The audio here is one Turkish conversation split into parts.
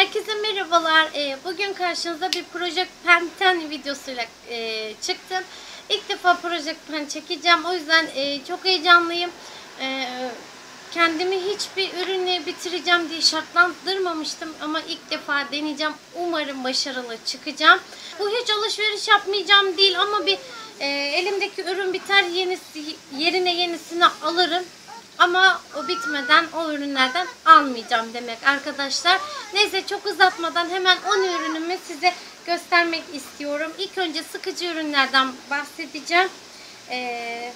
Herkese merhabalar. Ee, bugün karşınızda bir Project Pen 10 videosuyla e, çıktım. İlk defa Project Pen çekeceğim. O yüzden e, çok heyecanlıyım. E, kendimi hiçbir ürünü bitireceğim diye şartlandırmamıştım. Ama ilk defa deneyeceğim. Umarım başarılı çıkacağım. Bu hiç alışveriş yapmayacağım değil ama bir elimdeki ürün biter yenisi, yerine yenisini alırım. Ama o bitmeden o ürünlerden almayacağım demek arkadaşlar. Neyse çok uzatmadan hemen 10 ürünümü size göstermek istiyorum. İlk önce sıkıcı ürünlerden bahsedeceğim. Ee,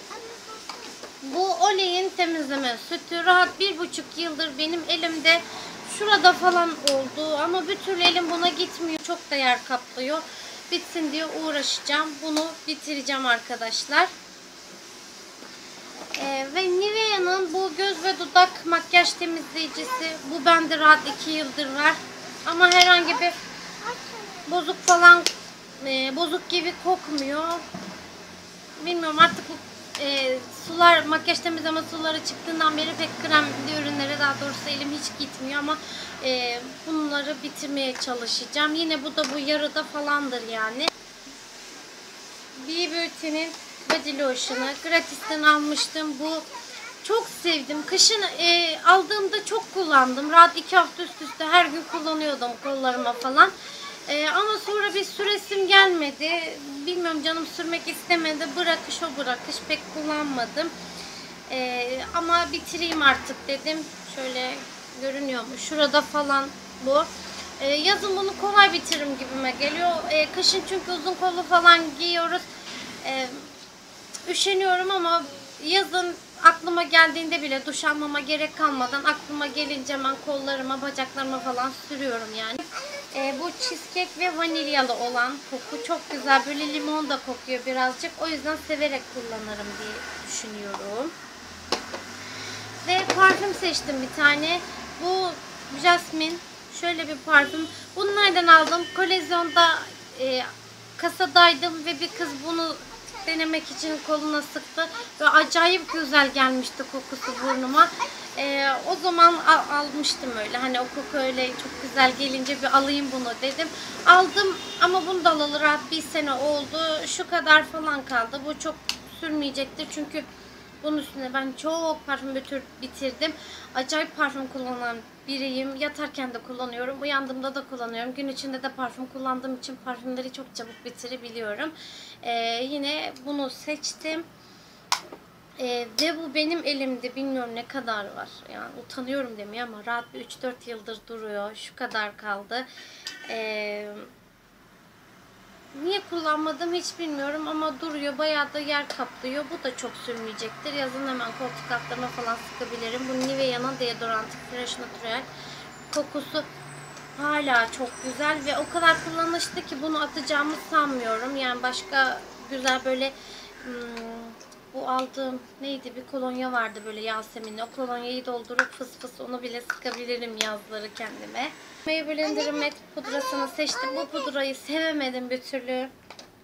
bu Olay'in temizleme sütü rahat bir buçuk yıldır benim elimde şurada falan oldu ama bir türlü elim buna gitmiyor. Çok da yer kaplıyor. Bitsin diye uğraşacağım. Bunu bitireceğim arkadaşlar. Ee, ve Nivea'nın bu göz ve dudak makyaj temizleyicisi. Bu bende rahat 2 yıldır var. Ama herhangi bir bozuk falan e, bozuk gibi kokmuyor. Bilmiyorum artık bu e, sular makyaj temizleme suları çıktığından beri pek kremli ürünlere daha doğrusu elim hiç gitmiyor ama e, bunları bitirmeye çalışacağım. Yine bu da bu yarıda falandır yani. B Beauty'nin body lotion'ı gratisten almıştım. Bu çok sevdim. Kışın e, aldığımda çok kullandım. Rahat iki hafta üst üste her gün kullanıyordum kollarıma falan. E, ama sonra bir süresim gelmedi. Bilmiyorum canım sürmek istemedi. Bırakış o bırakış pek kullanmadım. E, ama bitireyim artık dedim. Şöyle görünüyor mu? Şurada falan bu. E, yazın bunu kolay bitiririm gibime geliyor. E, kışın çünkü uzun kollu falan giyiyoruz. E, üşeniyorum ama yazın aklıma geldiğinde bile duş almama gerek kalmadan aklıma gelince hemen kollarıma, bacaklarıma falan sürüyorum yani. E, bu cheesecake ve vanilyalı olan koku çok güzel. Böyle limon da kokuyor birazcık. O yüzden severek kullanırım diye düşünüyorum. Ve parfüm seçtim bir tane. Bu Jasmine. Şöyle bir parfüm. Bunu nereden aldım? Kolezyonda e, kasadaydım ve bir kız bunu denemek için koluna sıktı. Ve acayip güzel gelmişti kokusu burnuma. Ee, o zaman al, almıştım öyle. Hani o koku öyle çok güzel gelince bir alayım bunu dedim. Aldım ama bunu da alalı rahat bir sene oldu. Şu kadar falan kaldı. Bu çok sürmeyecektir çünkü bunun üstüne ben çok parfüm bitir, bitirdim. Acayip parfüm kullanan biriyim. Yatarken de kullanıyorum. Uyandığımda da kullanıyorum. Gün içinde de parfüm kullandığım için parfümleri çok çabuk bitirebiliyorum. Ee, yine bunu seçtim. Ee, ve bu benim elimde bilmiyorum ne kadar var. Yani utanıyorum demeye ama rahat bir 3-4 yıldır duruyor. Şu kadar kaldı. Ee, niye kullanmadım hiç bilmiyorum ama duruyor. Bayağı da yer kaplıyor. Bu da çok sürmeyecektir. Yazın hemen koltuk altlarına falan sıkabilirim. Bu Nivea'nın deodorantı Fresh Natural. Kokusu hala çok güzel ve o kadar kullanışlı ki bunu atacağımı sanmıyorum. Yani başka güzel böyle hmm, bu aldığım neydi bir kolonya vardı böyle Yasemin'le. O kolonyayı doldurup fıs fıs onu bile sıkabilirim yazları kendime. Maybelline'in Matte pudrasını seçtim. Bu pudrayı sevemedim bir türlü.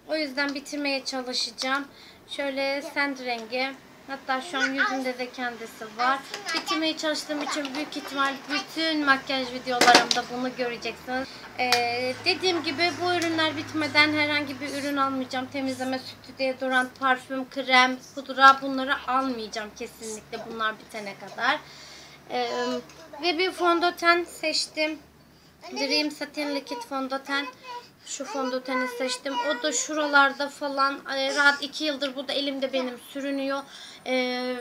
O yüzden bitirmeye çalışacağım. Şöyle sand rengi. Hatta şu an yüzümde de kendisi var. Bitirmeye çalıştığım için büyük ihtimal bütün makyaj videolarımda bunu göreceksiniz. Ee, dediğim gibi bu ürünler bitmeden herhangi bir ürün almayacağım. Temizleme sütü, deodorant, parfüm, krem, pudra bunları almayacağım kesinlikle bunlar bitene kadar. Ee, ve bir fondöten seçtim. Dream Satin Liquid Fondöten. Şu fondöteni seçtim. O da şuralarda falan rahat 2 yıldır bu da elimde benim sürünüyor. E,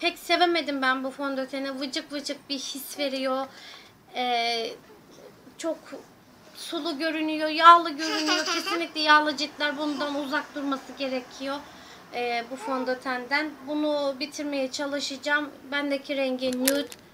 pek sevemedim ben bu fondöteni. Vıcık vıcık bir his veriyor. E, çok sulu görünüyor, yağlı görünüyor. Kesinlikle yağlı ciltler bundan uzak durması gerekiyor. E, bu fondötenden. Bunu bitirmeye çalışacağım. Bendeki rengi nude.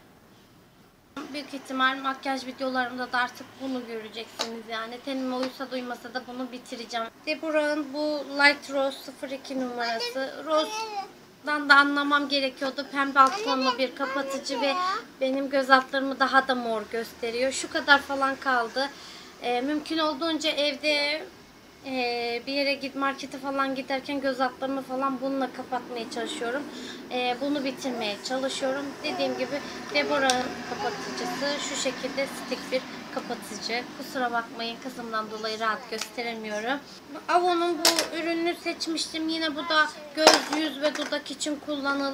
Büyük ihtimal makyaj videolarımda da artık bunu göreceksiniz yani. Tenime uysa duymasa da bunu bitireceğim. Deborah'ın bu Light Rose 02 numarası. Rose'dan da anlamam gerekiyordu. Pembe alt tonlu bir kapatıcı ve benim göz altlarımı daha da mor gösteriyor. Şu kadar falan kaldı. Ee, mümkün olduğunca evde ee, bir yere git markete falan giderken göz altlarımı falan bununla kapatmaya çalışıyorum. Ee, bunu bitirmeye çalışıyorum. Dediğim gibi Deborah'ın kapatıcısı şu şekilde stick bir kapatıcı. Kusura bakmayın kızımdan dolayı rahat gösteremiyorum. Avon'un bu ürününü seçmiştim. Yine bu da göz, yüz ve dudak için kullanıl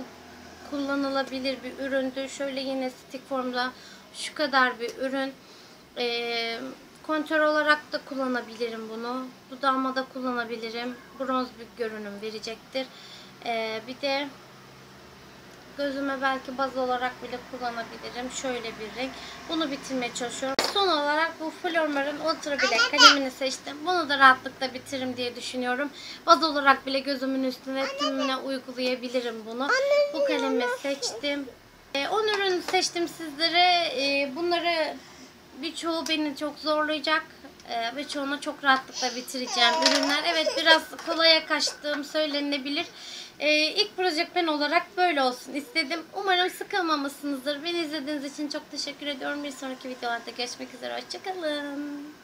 kullanılabilir bir üründü. Şöyle yine stick formda şu kadar bir ürün. Ee, kontör olarak da kullanabilirim bunu. Dudağıma da kullanabilirim. Bronz bir görünüm verecektir. Ee, bir de Gözüme belki baz olarak bile kullanabilirim. Şöyle bir renk. Bunu bitirmeye çalışıyorum. Son olarak bu Flormar'ın Ultra Black kalemini seçtim. Bunu da rahatlıkla bitiririm diye düşünüyorum. Baz olarak bile gözümün üstüne tümüne uygulayabilirim bunu. Bu kalemi seçtim. 10 ürün seçtim sizlere. Ee, bunları birçoğu beni çok zorlayacak ve çoğunu çok rahatlıkla bitireceğim ürünler. Evet biraz kolaya kaçtığım söylenebilir. Ee, ilk proje ben olarak böyle olsun istedim. Umarım sıkılmamışsınızdır. Beni izlediğiniz için çok teşekkür ediyorum. Bir sonraki videolarda görüşmek üzere. Hoşçakalın.